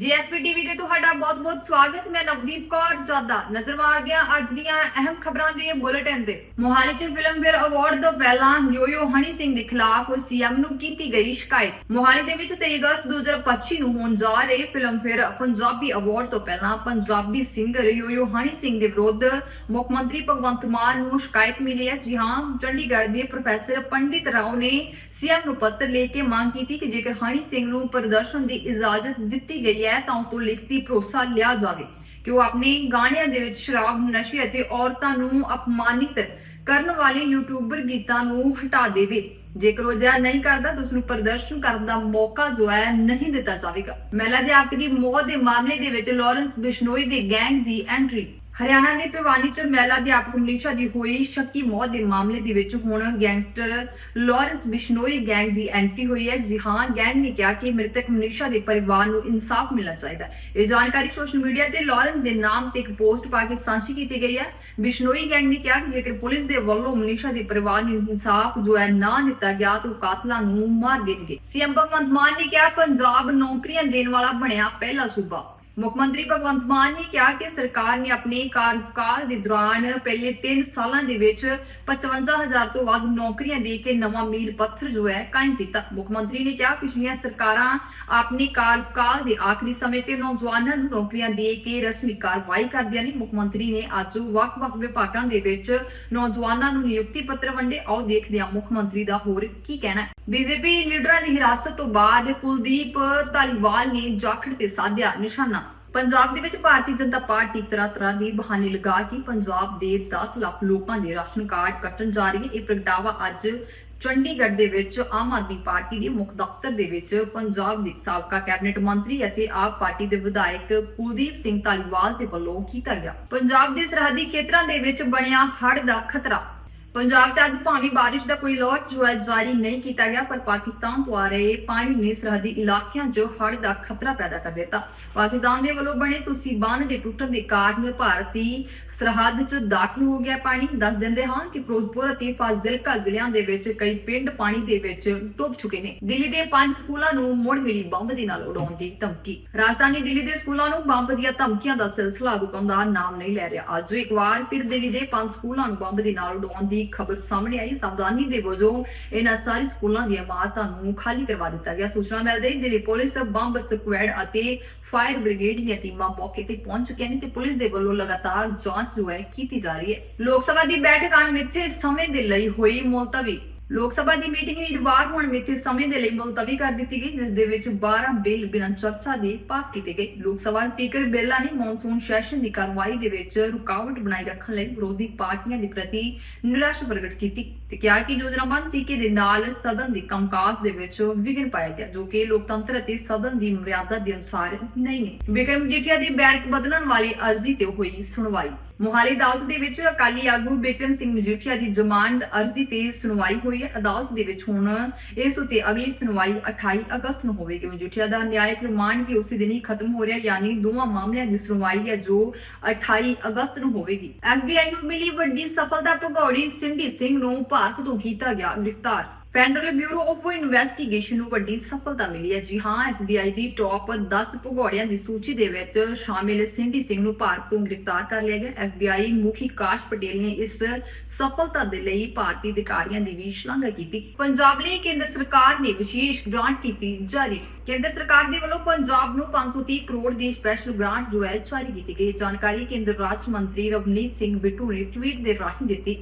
GSP TV ਤੇ ਤੁਹਾਡਾ ਬਹੁਤ-ਬਹੁਤ ਸਵਾਗਤ। ਮੈਂ ਨਵਦੀਪ ਕੌਰ ਜਾਦਾ ਨਜ਼ਰ ਮਾਰਦੇ ਹਾਂ ਅੱਜ ਦੀਆਂ ਅਹਿਮ ਖਬਰਾਂ ਦੇ ਬੁਲੇਟਿਨ ਤੇ। ਮੋਹਾਲੀ 'ਚ ਫਿਲਮਫੇਅਰ ਅਵਾਰਡ ਤੋਂ ਪਹਿਲਾਂ ਯੋਯੋ ਹਨੀ ਸਿੰਘ ਦੇ ਖਿਲਾਫ ਸੀਐਮ ਨੂੰ ਕੀਤੀ ਗਈ ਸ਼ਿਕਾਇਤ। ਮੋਹਾਲੀ ਦੇ ਵਿੱਚ 23 ਅਗਸਤ 2025 ਨੂੰ ਹੋਣ ਜਾ ਰਹੇ ਫਿਲਮਫੇਅਰ ਪੰਜਾਬੀ ਅਵਾਰਡ ਤੋਂ ਪਹਿਲਾਂ Punjabi singer Yo Yo Honey Singh ਦੇ ਵਿਰੁੱਧ ਮੁੱਖ ਮੰਤਰੀ ਭਗਵੰਤ ਮਾਨ ਨੂੰ ਸ਼ਿਕਾਇਤ ਮਿਲੀ ਹੈ। ਜੀ ਹਾਂ, ਚੰਡੀਗੜ੍ਹ ਦੇ ਪ੍ਰੋਫੈਸਰ ਪੰਡਿਤ ਰਾਓ ਨੇ ਸੀਐਮ ਨੂੰ ਪੱਤਰ ਲਿਖ ਕੇ ਮੰਗ ਕੀਤੀ ਕਿ ਜੇਕਰ ਹਨੀ ਸਿੰਘ ਨੂੰ ਪ੍ਰਦਰਸ਼ਨ ਦੀ ਇਜਾਜ਼ਤ ਦਿੱਤੀ ਗਈ ਹੈ ਤਾਂ ਉਸ ਤੋਂ ਲਿਖਤੀ ਭਰੋਸਾ ਲਿਆ ਜਾਵੇ ਕਿ ਉਹ ਆਪਣੇ ਗਾਣਿਆਂ ਦੇ ਵਿੱਚ ਸ਼ਰਾਬ, ਨਸ਼ੇ ਅਤੇ ਔਰਤਾਂ ਨੂੰ ਅਪਮਾਨਿਤ ਕਰਨ ਵਾਲੇ ਯੂਟਿਊਬਰ ਗੀਤਾਂ ਨੂੰ ਹਟਾ ਦੇਵੇ। ਜੇਕਰ ਉਹ ਅਜਿਹਾ ਨਹੀਂ ਕਰਦਾ ਤਾਂ ਉਸ ਨੂੰ ਪ੍ਰਦਰਸ਼ਨ ਕਰਨ ਦਾ ਮੌਕਾ ਜੋ ਹੈ ਨਹੀਂ ਦਿੱਤਾ ਜਾਵੇਗਾ। ਮਹਿਲਾ ਅਧਿਆਪਕ ਦੀ ਮੌਤ ਦੇ ਮਾਮਲੇ ਦੇ ਵਿੱਚ ਲਾਰੈਂਸ ਬਿਸ਼ਨੋਈ ਦੇ ਗੈਂਗ ਦੀ ਐਂਟਰੀ ਹਰਿਆਣਾ ਦੇ ਭਿਵਾਨੀ ਚ ਮਹਿਲਾ ਅਧਿਆਪਕ ਮਨੀਸ਼ਾ ਦੀ ਹੋਈ ਸ਼ੱਕੀ ਮੌਤ ਦੇ ਮਾਮਲੇ ਦੇ ਵਿੱਚ ਹੁਣ ਗੈਂਗਸਟਰ ਲਾਰੈਂਸ ਬਿਸ਼ਨੋਈ ਗੈਂਗ ਦੀ ਐਂਟਰੀ ਹੋਈ ਹੈ। ਜੀ ਹਾਂ, ਗੈਂਗ ਨੇ ਕਿਹਾ ਕਿ ਮ੍ਰਿਤਕ ਮਨੀਸ਼ਾ ਦੇ ਪਰਿਵਾਰ ਨੂੰ ਇਨਸਾਫ ਮਿਲਣਾ ਚਾਹੀਦਾ ਹੈ। ਇਹ ਜਾਣਕਾਰੀ ਸੋਸ਼ਲ ਮੀਡੀਆ ਤੇ ਲਾਰੈਂਸ ਦੇ ਨਾਮ ਤੇ ਇੱਕ ਪੋਸਟ ਪਾ ਕੇ ਸਾਂਝੀ ਕੀਤੀ ਗਈ ਹੈ। ਬਿਸ਼ਨੋਈ ਗੈਂਗ ਨੇ ਕਿਹਾ ਕਿ ਜੇਕਰ ਪੁਲਿਸ ਦੇ ਵੱਲੋਂ ਮਨੀਸ਼ਾ ਦੇ ਪਰਿਵਾਰ ਨੂੰ ਇਨਸਾਫ ਜੋ ਹੈ ਨਾ ਦਿੱਤਾ ਗਿਆ ਤਾਂ ਉਹ ਕਾਤਲਾਂ ਨੂੰ ਮਾਰ ਦੇਣਗੇ। ਸੀਐਮ ਭਗਵੰਤ ਮਾਨ ਨੇ ਕਿਹਾ, ਪੰਜਾਬ ਨੌਕਰੀਆਂ ਦੇਣ ਵਾਲਾ ਬਣਿਆ ਪਹਿਲਾ ਸੂਬਾ। ਮੁੱਖ ਮੰਤਰੀ ਭਗਵੰਤ ਮਾਨ ਨੇ ਕਿਹਾ ਕਿ ਸਰਕਾਰ ਨੇ ਆਪਣੇ ਕਾਰਜਕਾਲ ਦੇ ਦੌਰਾਨ ਪਹਿਲੇ 3 ਸਾਲਾਂ ਦੇ ਵਿੱਚ 55000 ਤੋਂ ਵੱਧ ਨੌਕਰੀਆਂ ਦੇ ਕੇ ਨਵਾਂ ਮੀਲ ਪੱਥਰ ਜੋ ਹੈ ਕਾਇਮ ਕੀਤਾ। ਮੁੱਖ ਮੰਤਰੀ ਨੇ ਕਿਹਾ, ਪਿਛਲੀਆਂ ਸਰਕਾਰਾਂ ਆਪਣੇ ਕਾਰਜਕਾਲ ਦੇ ਆਖਰੀ ਸਮੇਂ ਤੇ ਨੌਜਵਾਨਾਂ ਨੂੰ ਨੌਕਰੀਆਂ ਦੇ ਕੇ ਰਸਮੀ ਕਾਰਵਾਈ ਕਰਦੀਆਂ ਨੇ ਮੁੱਖ ਮੰਤਰੀ ਨੇ ਅੱਜ ਵੱਖ-ਵੱਖ ਵਿਭਾਗਾਂ ਦੇ ਵਿੱਚ ਨੌਜਵਾਨਾਂ ਨੂੰ ਨਿਯੁਕਤੀ ਪੱਤਰ ਵੰਡੇ। ਆਓ ਦੇਖਦੇ ਹਾਂ ਮੁੱਖ ਮੰਤਰੀ ਦਾ ਹੋਰ ਕੀ ਕਹਿਣਾ ਹੈ। ਬੀਜੇਪੀ ਲੀਡਰਾਂ ਦੀ ਹਿਰਾਸਤ ਤੋਂ ਬਾਅਦ ਕੁਲਦੀਪ ਧਾਲੀਵਾਲ ਨੇ ਜਾਖੜ ਤੇ ਸਾਧਿਆ ਨਿਸ਼ਾਨਾ। ਪੰਜਾਬ ਦੇ ਵਿੱਚ ਭਾਰਤੀ ਜਨਤਾ ਪਾਰਟੀ ਤਰ੍ਹਾਂ ਤਰ੍ਹਾਂ ਦੀ ਬਹਾਨੇ ਲਗਾ ਕੇ ਪੰਜਾਬ ਦੇ 10 ਲੱਖ ਲੋਕਾਂ ਦੇ ਰਾਸ਼ਨ ਕਾਰਡ ਕੱਟਣ ਜਾ ਰਹੀ ਹੈ। ਇਹ ਪ੍ਰਗਟਾਵਾ ਅੱਜ ਚੰਡੀਗੜ੍ਹ ਦੇ ਵਿੱਚ ਆਮ ਆਦਮੀ ਪਾਰਟੀ ਦੇ ਮੁੱਖ ਦਫ਼ਤਰ ਦੇ ਵਿੱਚ ਪੰਜਾਬ ਦੇ ਸਾਬਕਾ ਕੈਬਨਿਟ ਮੰਤਰੀ ਅਤੇ ਆਪ ਪਾਰਟੀ ਦੇ ਵਿਧਾਇਕ ਕੁਲਦੀਪ ਸਿੰਘ ਧਾਲੀਵਾਲ ਦੇ ਵੱਲੋਂ ਕੀਤਾ ਗਿਆ। ਪੰਜਾਬ ਦੇ ਸਰਹੱਦੀ ਖੇਤਰਾਂ ਦੇ ਵਿੱਚ ਬਣਿਆ ਹੜ੍ਹ ਦਾ ਖਤਰਾ। ਪੰਜਾਬ 'ਚ ਅੱਜ ਭਾਵੇਂ ਬਾਰਿਸ਼ ਦਾ ਕੋਈ ਅਲਰਟ ਜੋ ਜਾਰੀ ਨਹੀਂ ਕੀਤਾ ਗਿਆ, ਪਰ ਪਾਕਿਸਤਾਨ ਤੋਂ ਆ ਰਹੇ ਪਾਣੀ ਨੇ ਸਰਹੱਦੀ ਇਲਾਕਿਆਂ 'ਚ ਹੜ੍ਹ ਦਾ ਖਤਰਾ ਪੈਦਾ ਕਰ ਦਿੱਤਾ। ਪਾਕਿਸਤਾਨ ਦੇ ਵੱਲੋਂ ਬਣੇ ਤੁਸੀਂ ਬੰਨ ਦੇ ਟੁੱਟਣ ਦੇ ਕਾਰਨ ਭਾਰਤੀ ਸਰਹੱਦ 'ਚ ਦਾਖਲ ਹੋ ਗਿਆ ਪਾਣੀ। ਦੱਸ ਦਿੰਦੇ ਹਾਂ ਕਿ ਫਿਰੋਜ਼ਪੁਰ ਅਤੇ ਫਾਜ਼ਿਲਕਾ ਜ਼ਿਲ੍ਹਿਆਂ ਦੇ ਵਿੱਚ ਕਈ ਪਿੰਡ ਪਾਣੀ ਦੇ ਵਿੱਚ ਡੁੱਬ ਚੁੱਕੇ ਨੇ। ਦਿੱਲੀ ਦੇ ਪੰਜ ਸਕੂਲਾਂ ਨੂੰ ਮੁੜ ਮਿਲੀ ਬੰਬ ਦੇ ਨਾਲ ਉਡਾਉਣ ਦੀ ਧਮਕੀ। ਰਾਜਧਾਨੀ ਦਿੱਲੀ ਦੇ ਸਕੂਲਾਂ ਨੂੰ ਬੰਬ ਦੀਆਂ ਧਮਕੀਆਂ ਦਾ ਸਿਲਸਿਲਾ ਰੁਕਣ ਦਾ ਨਾਮ ਨਹੀਂ ਲੈ ਰਿਹਾ। ਅੱਜ ਇੱਕ ਵਾਰ ਫਿਰ ਦਿੱਲੀ ਦੇ ਪੰਜ ਸਕੂਲਾਂ ਨੂੰ ਬੰਬ ਦੇ ਨਾਲ ਉਡਾਉਣ ਦੀ ਖਬਰ ਸਾਹਮਣੇ ਆਈ। ਸਾਵਧਾਨੀ ਦੇ ਵਜੋਂ ਇਹਨਾਂ ਸਾਰੇ ਸਕੂਲਾਂ ਦੀਆਂ ਇਮਾਰਤਾਂ ਨੂੰ ਖਾਲੀ ਕਰਵਾ ਦਿੱਤਾ ਗਿਆ। ਸੂਚਨਾ ਮਿਲਦੇ ਹੀ ਦਿੱਲੀ ਪੁਲਿਸ ਬੰਬ ਸਕੁਐਡ ਅਤੇ ਫਾਇਰ ਬ੍ਰਿਗੇਡ ਦੀਆਂ ਟੀਮਾਂ ਮੌਕੇ ਤੇ ਪਹੁੰਚ ਚੁੱਕੀਆਂ ਨੇ ਤੇ ਪੁਲਿਸ ਦੇ ਵੱਲੋਂ ਲਗਾਤਾਰ ਜਾਂਚ ਜੋ ਹੈ ਕੀਤੀ ਜਾ ਰਹੀ ਹੈ। ਲੋਕ ਸਭਾ ਦੀ ਬੈਠਕ ਅਣਮਿੱਥੇ ਸਮੇਂ ਦੇ ਲਈ ਹੋਈ ਮੁਲਤਵੀ। ਲੋਕ ਸਭਾ ਦੀ ਮੀਟਿੰਗ ਵੀਰਵਾਰ ਨੂੰ ਅਣਮਿੱਥੇ ਸਮੇਂ ਦੇ ਲਈ ਮੁਲਤਵੀ ਕਰ ਦਿੱਤੀ ਗਈ, ਜਿਸ ਦੇ ਵਿੱਚ 12 ਬਿੱਲ ਬਿਨਾਂ ਚਰਚਾ ਦੇ ਪਾਸ ਕੀਤੇ ਗਏ। ਲੋਕ ਸਭਾ ਸਪੀਕਰ ਬਿਰਲਾ ਨੇ ਮੌਨਸੂਨ ਸੈਸ਼ਨ ਦੀ ਕਾਰਵਾਈ ਦੇ ਵਿੱਚ ਰੁਕਾਵਟ ਬਣਾਈ ਰੱਖਣ ਲਈ ਵਿਰੋਧੀ ਪਾਰਟੀਆਂ ਦੇ ਪ੍ਰਤੀ ਨਿਰਾਸ਼ਾ ਪ੍ਰਗਟ ਕੀਤੀ ਤੇ ਕਿਹਾ ਕਿ ਯੋਜਨਾਬੰਦ ਤਰੀਕੇ ਦੇ ਨਾਲ ਸਦਨ ਦੇ ਕੰਮਕਾਜ ਦੇ ਵਿੱਚ ਵਿਘਨ ਪਾਇਆ ਗਿਆ, ਜੋ ਕਿ ਲੋਕਤੰਤਰ ਅਤੇ ਸਦਨ ਦੀ ਮਰਿਆਦਾ ਦੇ ਅਨੁਸਾਰ ਨਹੀਂ ਨੇ। ਬਿਕਰਮ ਜੀਠੀਆ ਦੀ ਬੈਰਕ ਬਦਲਣ ਵਾਲੀ ਅਰਜ਼ੀ ਤੇ ਹੋਈ ਸੁਣਵਾਈ। ਮੋਹਾਲੀ ਅਦਾਲਤ ਦੇ ਵਿੱਚ ਅਕਾਲੀ ਆਗੂ ਬਿਕਰਮ ਸਿੰਘ ਮਜੀਠੀਆ ਦੀ ਜ਼ਮਾਨਤ ਅਰਜ਼ੀ ਤੇ ਸੁਣਵਾਈ ਹੋਈ ਹੈ। ਅਦਾਲਤ ਦੇ ਵਿੱਚ ਹੁਣ ਇਸ ਉਤੇ ਅਗਲੀ ਸੁਣਵਾਈ 28 ਅਗਸਤ ਨੂੰ ਹੋਵੇਗੀ। ਮਜੀਠੀਆ ਦਾ ਨਿਆਇਕ ਰਿਮਾਂਡ ਵੀ ਉਸੇ ਦਿਨ ਹੀ ਖਤਮ ਹੋ ਰਿਹਾ ਯਾਨੀ ਦੋਵਾਂ ਮਾਮਲਿਆਂ ਦੀ ਸੁਣਵਾਈ ਹੈ ਜੋ 28 ਅਗਸਤ ਨੂੰ ਹੋਵੇਗੀ। FBI ਨੂੰ ਮਿਲੀ ਵੱਡੀ ਸਫਲਤਾ ਭਗੌੜੀ ਸਿੰਡੀ ਸਿੰਘ ਨੂੰ ਭਾਰਤ ਤੋਂ ਕੀਤਾ ਗਿਆ ਗ੍ਰਿਫਤਾਰ। ਫੈਡਰਲ ਬਿਊਰੋ ਆਫ ਇਨਵੈਸਟੀਗੇਸ਼ਨ ਨੂੰ ਵੱਡੀ ਸਫਲਤਾ ਮਿਲੀ ਹੈ। ਜੀ ਹਾਂ FBI ਦੀ ਟੌਪ 10 ਭਗੌੜਿਆਂ ਦੀ ਸੂਚੀ ਦੇ ਵਿੱਚ ਸ਼ਾਮਿਲ ਸਿੰਡੀ ਸਿੰਘ ਨੂੰ ਭਾਰਤ ਤੋਂ ਗ੍ਰਿਫਤਾਰ ਕਰ ਲਿਆ ਗਿਆ। FBI ਮੁਖੀ ਕਾਸ਼ ਪਟੇਲ ਨੇ ਇਸ ਸਫਲਤਾ ਦੇ ਲਈ ਭਾਰਤੀ ਅਧਿਕਾਰੀਆਂ ਦੀ ਵੀ ਸ਼ਲਾਘਾ ਕੀਤੀ। ਪੰਜਾਬ ਲਈ ਕੇਂਦਰ ਸਰਕਾਰ ਨੇ ਵਿਸ਼ੇਸ਼ ਗ੍ਰਾਂਟ ਕੀਤੀ ਜਾਰੀ। ਕੇਂਦਰ ਸਰਕਾਰ ਦੇ ਵੱਲੋਂ ਪੰਜਾਬ ਨੂੰ 530 ਕਰੋੜ ਦੀ ਸਪੈਸ਼ਲ ਗ੍ਰਾਂਟ ਜੋ ਹੈ, ਜਾਰੀ ਕੀਤੀ ਗਈ। ਜਾਣਕਾਰੀ ਕੇਂਦਰ ਰਾਜ ਮੰਤਰੀ ਰਵਨੀਤ ਸਿੰਘ ਬਿੱਟੂ ਨੇ ਟਵੀਟ ਦੇ ਰਾਹੀਂ ਦਿੱਤੀ।